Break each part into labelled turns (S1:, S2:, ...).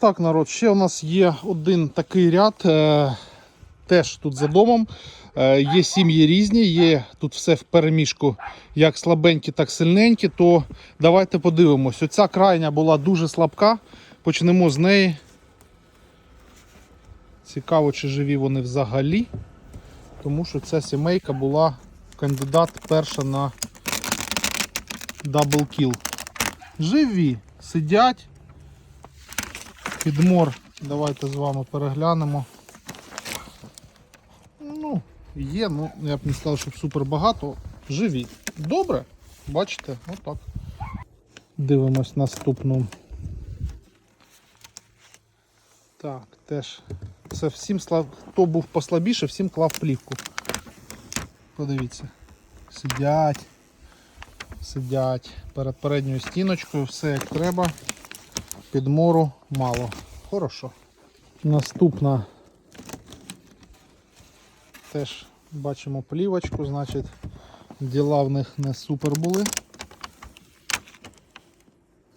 S1: Так, народ, ще у нас є один такий ряд, е, теж тут за домом. Е, є сім'ї різні, є тут все в переміжку, як слабенькі, так сильненькі. То давайте подивимось. Оця крайня була дуже слабка. Почнемо з неї. Цікаво, чи живі вони взагалі. Тому що ця сімейка була кандидат перша на даблкіл. Живі, сидять. Підмор, давайте з вами переглянемо. Ну, є, ну я б не сказав, щоб супер багато. Живі. Добре, бачите, отак. Дивимось наступну. Так, теж. Це всім слав... Хто був послабіше, всім клав плівку. Подивіться. Сидять. Сидять перед передньою стіночкою, все як треба. Підмору мало. Хорошо. Наступна теж бачимо плівочку, значить діла в них не супер були.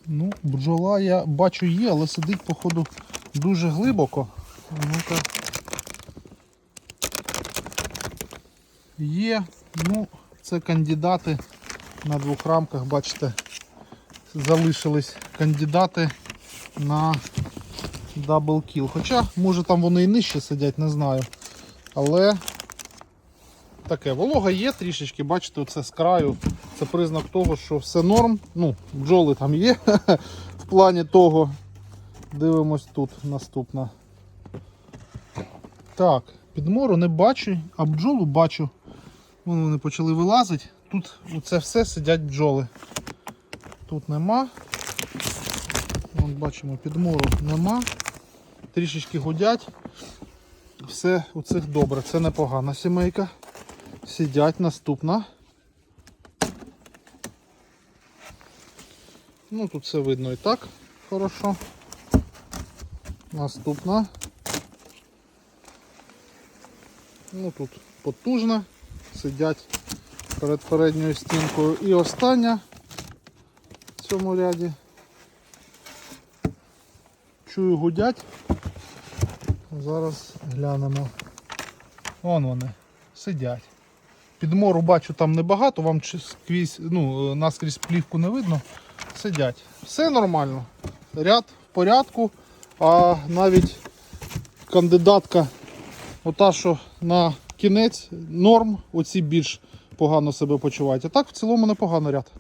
S1: Ну, бджола я бачу є, але сидить, походу, дуже глибоко. Ну-ка. Є, ну, це кандидати на двох рамках, бачите, залишились кандидати на даблкіл. Хоча, може там вони і нижче сидять, не знаю. Але таке, волога є трішечки, бачите, оце з краю. Це признак того, що все норм. Ну, бджоли там є в плані того. Дивимось тут наступна. Так, підмору не бачу, а бджолу бачу. Вон вони почали вилазити. Тут оце все сидять бджоли. Тут нема. Вон бачимо, підмору нема. Трішечки гудять. Все у цих добре. Це непогана сімейка. Сидять наступна. Ну тут все видно і так хорошо. Наступна. Ну тут потужна. Сидять перед передньою стінкою. І остання в цьому ряді. Чую гудять. Зараз глянемо. Вон вони, сидять. Підмору бачу там небагато, вам скрізь, ну, наскрізь плівку не видно. Сидять. Все нормально. Ряд в порядку, а навіть кандидатка, ота, що на кінець норм, оці більш погано себе почувають. А так в цілому непогано ряд.